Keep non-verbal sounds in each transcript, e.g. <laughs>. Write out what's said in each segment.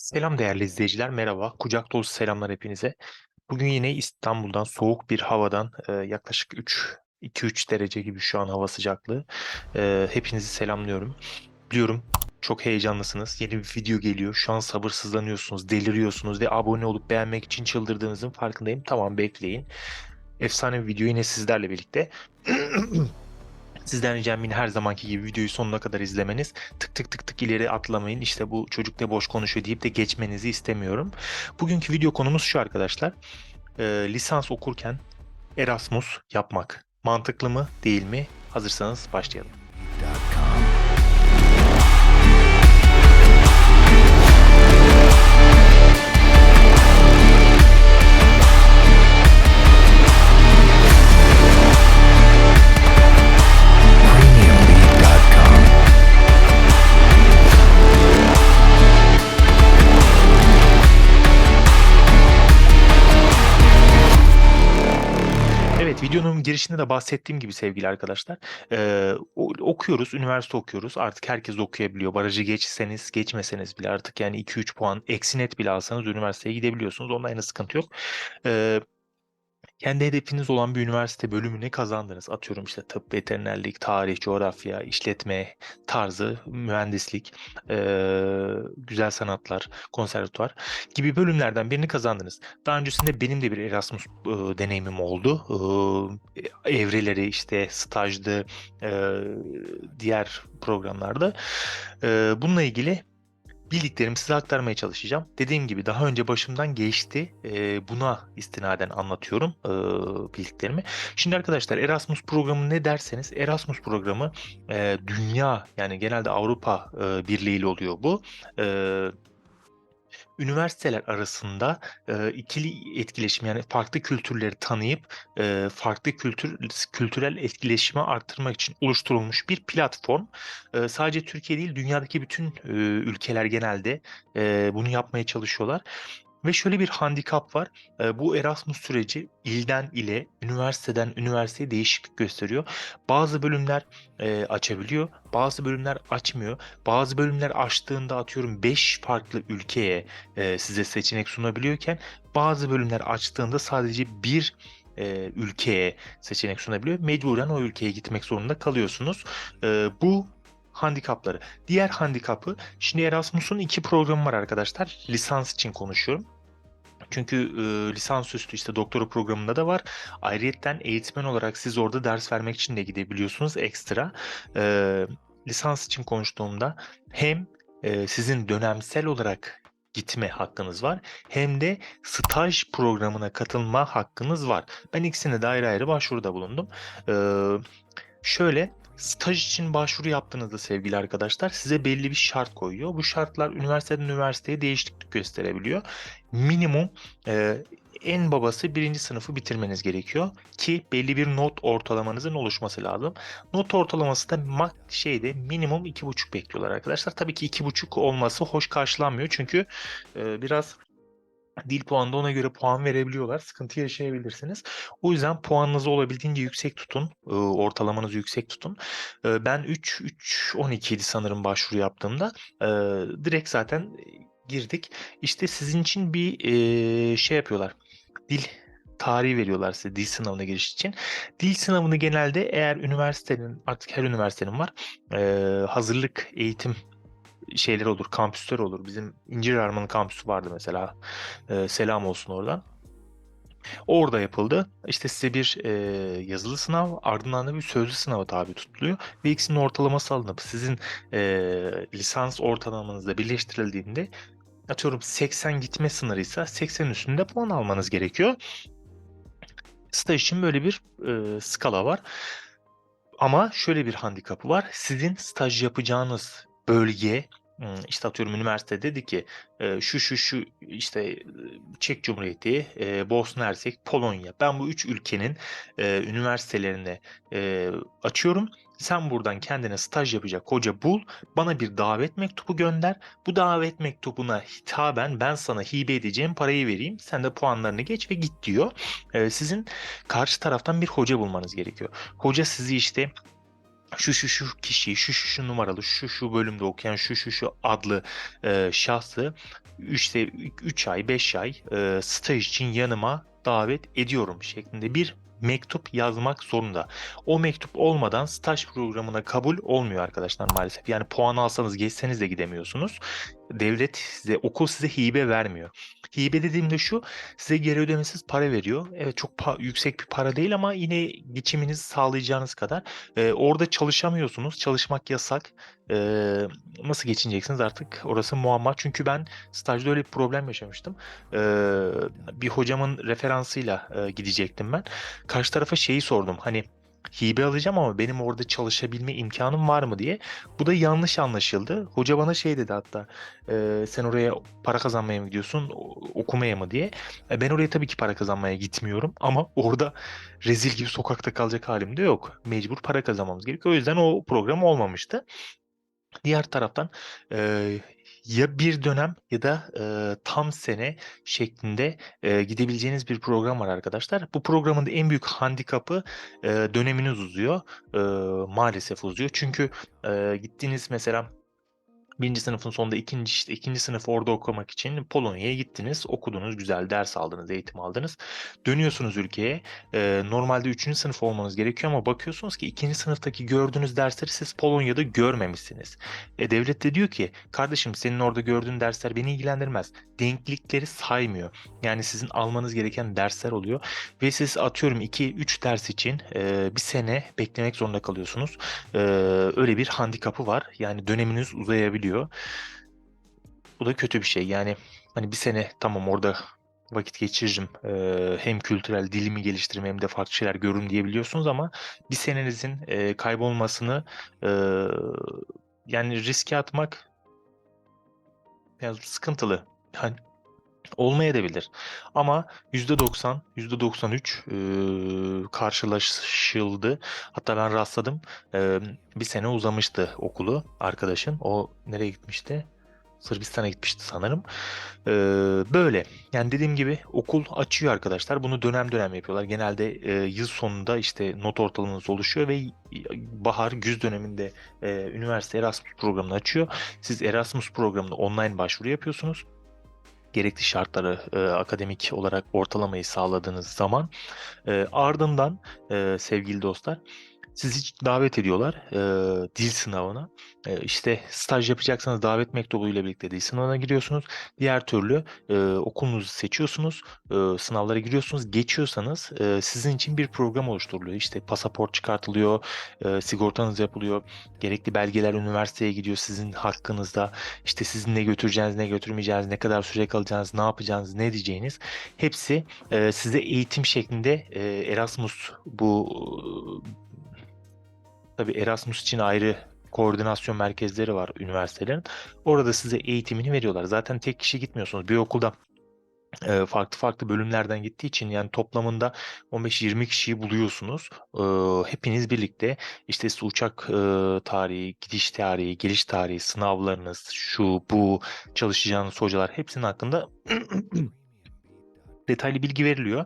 Selam değerli izleyiciler, merhaba. Kucak dolusu selamlar hepinize. Bugün yine İstanbul'dan soğuk bir havadan yaklaşık 3 2-3 derece gibi şu an hava sıcaklığı. Hepinizi selamlıyorum. Biliyorum çok heyecanlısınız. Yeni bir video geliyor. Şu an sabırsızlanıyorsunuz, deliriyorsunuz ve abone olup beğenmek için çıldırdığınızın farkındayım. Tamam bekleyin. Efsane bir video yine sizlerle birlikte. <clears throat> Sizden ricam yine her zamanki gibi videoyu sonuna kadar izlemeniz. Tık tık tık tık ileri atlamayın. İşte bu çocuk ne boş konuşuyor deyip de geçmenizi istemiyorum. Bugünkü video konumuz şu arkadaşlar. Ee, lisans okurken Erasmus yapmak mantıklı mı değil mi? Hazırsanız başlayalım. Videonun girişinde de bahsettiğim gibi sevgili arkadaşlar o- okuyoruz, üniversite okuyoruz. Artık herkes okuyabiliyor. Barajı geçseniz, geçmeseniz bile artık yani 2-3 puan eksi net bile alsanız üniversiteye gidebiliyorsunuz. Ondan yana sıkıntı yok. Eee, kendi hedefiniz olan bir üniversite bölümüne kazandınız. Atıyorum işte tıp, veterinerlik, tarih, coğrafya, işletme tarzı, mühendislik, eee, güzel sanatlar, konservatuvar gibi bölümlerden birini kazandınız. Daha öncesinde benim de bir Erasmus e, deneyimim oldu. E, evreleri işte stajdı, e, diğer programlarda. E, bununla ilgili bildiklerimi size aktarmaya çalışacağım. Dediğim gibi daha önce başımdan geçti. E, buna istinaden anlatıyorum e, bildiklerimi. Şimdi arkadaşlar Erasmus programı ne derseniz Erasmus programı e, dünya yani genelde Avrupa e, Birliği ile oluyor bu. E, üniversiteler arasında e, ikili etkileşim yani farklı kültürleri tanıyıp e, farklı kültür kültürel etkileşimi arttırmak için oluşturulmuş bir platform. E, sadece Türkiye değil dünyadaki bütün e, ülkeler genelde e, bunu yapmaya çalışıyorlar. Ve şöyle bir handikap var. E, bu Erasmus süreci ilden ile, üniversiteden üniversiteye değişiklik gösteriyor. Bazı bölümler e, açabiliyor, bazı bölümler açmıyor. Bazı bölümler açtığında atıyorum 5 farklı ülkeye e, size seçenek sunabiliyorken bazı bölümler açtığında sadece bir e, ülkeye seçenek sunabiliyor. Mecburen o ülkeye gitmek zorunda kalıyorsunuz. Bu handikapları. Diğer handikapı şimdi Erasmus'un iki programı var arkadaşlar. Lisans için konuşuyorum. Çünkü e, lisansüstü işte doktora programında da var. Ayrıyetten eğitmen olarak siz orada ders vermek için de gidebiliyorsunuz ekstra. E, lisans için konuştuğumda hem e, sizin dönemsel olarak gitme hakkınız var hem de staj programına katılma hakkınız var. Ben ikisine de ayrı ayrı başvuruda bulundum. E, şöyle staj için başvuru yaptığınızda sevgili arkadaşlar size belli bir şart koyuyor. Bu şartlar üniversiteden üniversiteye değişiklik gösterebiliyor. Minimum e, en babası birinci sınıfı bitirmeniz gerekiyor ki belli bir not ortalamanızın oluşması lazım. Not ortalaması da mak şeyde minimum iki buçuk bekliyorlar arkadaşlar. Tabii ki iki buçuk olması hoş karşılanmıyor çünkü e, biraz dil puanında ona göre puan verebiliyorlar. Sıkıntı yaşayabilirsiniz. O yüzden puanınızı olabildiğince yüksek tutun. Ortalamanızı yüksek tutun. Ben 3 3 12 idi sanırım başvuru yaptığımda. Direkt zaten girdik. İşte sizin için bir şey yapıyorlar. Dil tarihi veriyorlar size dil sınavına giriş için. Dil sınavını genelde eğer üniversitenin artık her üniversitenin var hazırlık eğitim şeyler olur, kampüsler olur. Bizim İncirarman kampüsü vardı mesela. Ee, selam olsun oradan. Orada yapıldı. İşte size bir e, yazılı sınav, ardından da bir sözlü sınava tabi tutuluyor. Ve ikisinin ortalaması alınıp sizin e, lisans ortalamanızla birleştirildiğinde atıyorum 80 gitme sınırıysa 80 üstünde puan almanız gerekiyor. Staj için böyle bir e, skala var. Ama şöyle bir handikapı var. Sizin staj yapacağınız bölge işte atıyorum üniversite dedi ki şu şu şu işte Çek Cumhuriyeti, Bosna Hersek, Polonya. Ben bu üç ülkenin üniversitelerine e, açıyorum. Sen buradan kendine staj yapacak hoca bul. Bana bir davet mektubu gönder. Bu davet mektubuna hitaben ben sana hibe edeceğim parayı vereyim. Sen de puanlarını geç ve git diyor. E, sizin karşı taraftan bir hoca bulmanız gerekiyor. Hoca sizi işte şu şu şu kişiyi, şu şu şu numaralı, şu şu bölümde okuyan şu şu şu adlı e, şahsı 3 3 ay, 5 ay e, staj için yanıma davet ediyorum şeklinde bir mektup yazmak zorunda. O mektup olmadan staj programına kabul olmuyor arkadaşlar maalesef. Yani puan alsanız geçseniz de gidemiyorsunuz. Devlet size, okul size hibe vermiyor. Hibe dediğimde şu, size geri ödemesiz para veriyor. Evet çok pa- yüksek bir para değil ama yine geçiminizi sağlayacağınız kadar. Ee, orada çalışamıyorsunuz. Çalışmak yasak. Ee, nasıl geçineceksiniz artık? Orası muamma. Çünkü ben stajda öyle bir problem yaşamıştım. Ee, bir hocamın referansıyla e, gidecektim ben. Karşı tarafa şeyi sordum. Hani hibe alacağım ama benim orada çalışabilme imkanım var mı diye. Bu da yanlış anlaşıldı. Hoca bana şey dedi hatta e, sen oraya para kazanmaya mı gidiyorsun okumaya mı diye. E, ben oraya tabii ki para kazanmaya gitmiyorum <laughs> ama orada rezil gibi sokakta kalacak halim de yok. Mecbur para kazanmamız gerekiyor. O yüzden o program olmamıştı. Diğer taraftan eee, ya bir dönem ya da eee, tam sene şeklinde eee, gidebileceğiniz bir program var arkadaşlar. Bu programın da en büyük handikapı eee, döneminiz uzuyor. Eee, maalesef uzuyor. Çünkü eee, gittiğiniz mesela birinci sınıfın sonunda ikinci işte ikinci sınıf orada okumak için Polonya'ya gittiniz, okudunuz, güzel ders aldınız, eğitim aldınız. Dönüyorsunuz ülkeye. Ee, normalde üçüncü sınıf olmanız gerekiyor ama bakıyorsunuz ki ikinci sınıftaki gördüğünüz dersleri siz Polonya'da görmemişsiniz. E, devlet de diyor ki kardeşim senin orada gördüğün dersler beni ilgilendirmez. Denklikleri saymıyor. Yani sizin almanız gereken dersler oluyor ve siz atıyorum 2-3 ders için e, bir sene beklemek zorunda kalıyorsunuz. Ee, öyle bir handikapı var. Yani döneminiz uzayabiliyor. Bu da kötü bir şey. Yani hani bir sene tamam orada vakit geçiririm. Ee, hem kültürel dilimi geliştiririm hem de farklı şeyler görürüm diyebiliyorsunuz ama bir senenizin e, kaybolmasını e, yani riske atmak biraz sıkıntılı. Yani olmayabilir. Ama %90, %93 e, karşılaşıldı. Hatta ben rastladım. E, bir sene uzamıştı okulu arkadaşın. O nereye gitmişti? Sırbistan'a gitmişti sanırım. E, böyle. Yani dediğim gibi okul açıyor arkadaşlar. Bunu dönem dönem yapıyorlar. Genelde e, yıl sonunda işte not ortalamanız oluşuyor ve bahar, güz döneminde e, üniversite Erasmus programını açıyor. Siz Erasmus programına online başvuru yapıyorsunuz gerekli şartları e, akademik olarak ortalamayı sağladığınız zaman e, ardından e, sevgili dostlar sizi davet ediyorlar e, dil sınavına. E, işte staj yapacaksanız davet mektubuyla birlikte dil sınavına giriyorsunuz. Diğer türlü e, okulunuzu seçiyorsunuz, e, sınavlara giriyorsunuz. Geçiyorsanız e, sizin için bir program oluşturuluyor. İşte pasaport çıkartılıyor, e, sigortanız yapılıyor, gerekli belgeler üniversiteye gidiyor sizin hakkınızda. İşte sizin ne götüreceğiniz, ne götürmeyeceğiniz, ne kadar süre kalacağınız, ne yapacağınız, ne diyeceğiniz hepsi e, size eğitim şeklinde e, Erasmus bu tabii Erasmus için ayrı koordinasyon merkezleri var üniversitelerin. Orada size eğitimini veriyorlar. Zaten tek kişi gitmiyorsunuz. Bir okulda e, farklı farklı bölümlerden gittiği için yani toplamında 15-20 kişiyi buluyorsunuz. E, hepiniz birlikte işte uçak e, tarihi, gidiş tarihi, geliş tarihi, sınavlarınız, şu bu çalışacağınız hocalar hepsinin hakkında <clears throat> detaylı bilgi veriliyor.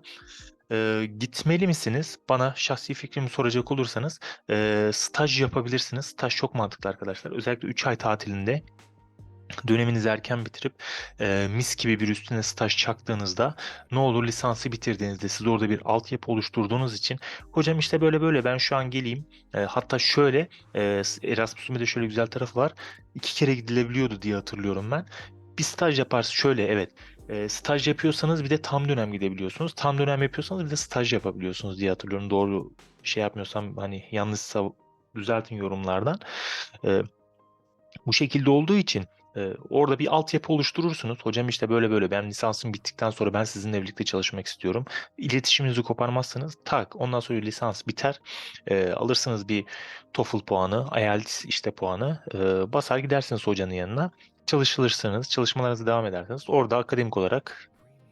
Ee, gitmeli misiniz? Bana şahsi fikrimi soracak olursanız e, staj yapabilirsiniz. Staj çok mantıklı arkadaşlar. Özellikle 3 ay tatilinde döneminizi erken bitirip e, mis gibi bir üstüne staj çaktığınızda ne olur lisansı bitirdiğinizde siz orada bir altyapı oluşturduğunuz için hocam işte böyle böyle ben şu an geleyim E, hatta şöyle e, Erasmus'un bir de şöyle güzel tarafı var iki kere gidilebiliyordu diye hatırlıyorum ben bir staj yaparsın şöyle evet e, staj yapıyorsanız bir de tam dönem gidebiliyorsunuz tam dönem yapıyorsanız bir de staj yapabiliyorsunuz diye hatırlıyorum doğru şey yapmıyorsam hani yanlışsa düzeltin yorumlardan E, bu şekilde olduğu için e, orada bir altyapı oluşturursunuz. Hocam işte böyle böyle ben lisansım bittikten sonra ben sizinle birlikte çalışmak istiyorum. İletişiminizi koparmazsınız. Tak ondan sonra lisans biter. E, alırsınız bir TOEFL puanı, IELTS işte puanı. E, basar gidersiniz hocanın yanına. Çalışılırsınız, çalışmalarınıza devam edersiniz. Orada akademik olarak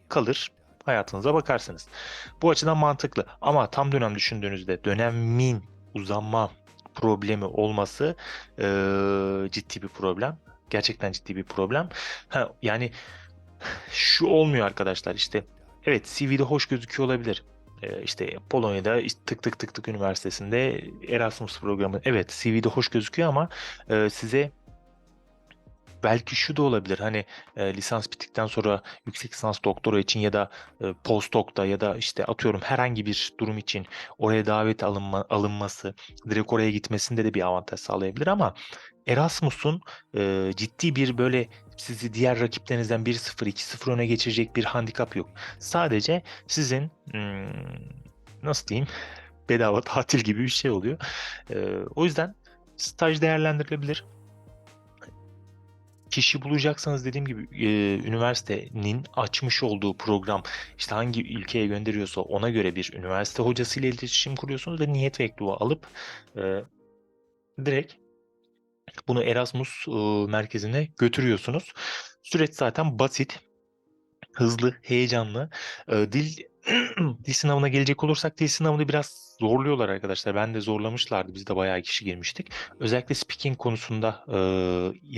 kalır. Hayatınıza bakarsınız. Bu açıdan mantıklı. Ama tam dönem düşündüğünüzde dönemin uzanma problemi olması e, ciddi bir problem. Gerçekten ciddi bir problem. Ha, yani şu olmuyor arkadaşlar işte. Evet CV'de hoş gözüküyor olabilir. e, işte Polonya'da tık tık tık tık üniversitesinde Erasmus programı evet CV'de hoş gözüküyor ama size belki şu da olabilir hani e, lisans bittikten sonra yüksek lisans doktora için ya da e, postdoc'ta ya da işte atıyorum herhangi bir durum için oraya davet alınma, alınması direkt oraya gitmesinde de bir avantaj sağlayabilir ama Erasmus'un e, ciddi bir böyle sizi diğer rakiplerinizden 1-0 2-0 öne geçirecek bir handikap yok. Sadece sizin hmm, nasıl diyeyim bedava tatil gibi bir şey oluyor. E, o yüzden staj değerlendirilebilir kişi bulacaksanız dediğim gibi e, üniversitenin açmış olduğu program işte hangi ülkeye gönderiyorsa ona göre bir üniversite hocasıyla iletişim kuruyorsunuz ve niyet mektubu alıp e, direkt bunu Erasmus e, merkezine götürüyorsunuz. Süreç zaten basit, hızlı, heyecanlı. E, dil <clears throat> dil sınavına gelecek olursak dil sınavını biraz zorluyorlar arkadaşlar. Ben de zorlamışlardı. Biz de bayağı kişi girmiştik. Özellikle speaking konusunda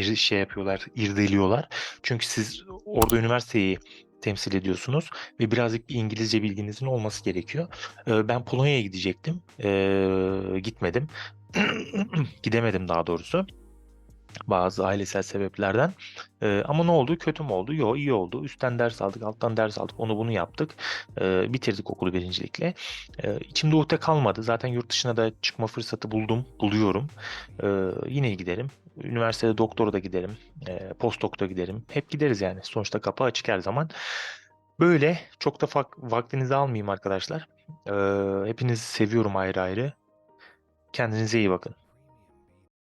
e, şey yapıyorlar, irdeliyorlar. Çünkü siz orada üniversiteyi temsil ediyorsunuz ve birazcık bir İngilizce bilginizin olması gerekiyor. E, ben Polonya'ya gidecektim. E, gitmedim. <clears throat> Gidemedim daha doğrusu bazı ailesel sebeplerden. Ee, ama ne oldu? Kötü mü oldu? Yok iyi oldu. Üstten ders aldık, alttan ders aldık. Onu bunu yaptık. Ee, bitirdik okulu birincilikle. Ee, içimde ukde kalmadı. Zaten yurt dışına da çıkma fırsatı buldum, buluyorum. Ee, yine giderim. Üniversitede doktora da giderim. E, postdoktora giderim. Hep gideriz yani. Sonuçta kapı açık her zaman. Böyle çok da vaktinizi almayayım arkadaşlar. Ee, hepinizi seviyorum ayrı ayrı. Kendinize iyi bakın.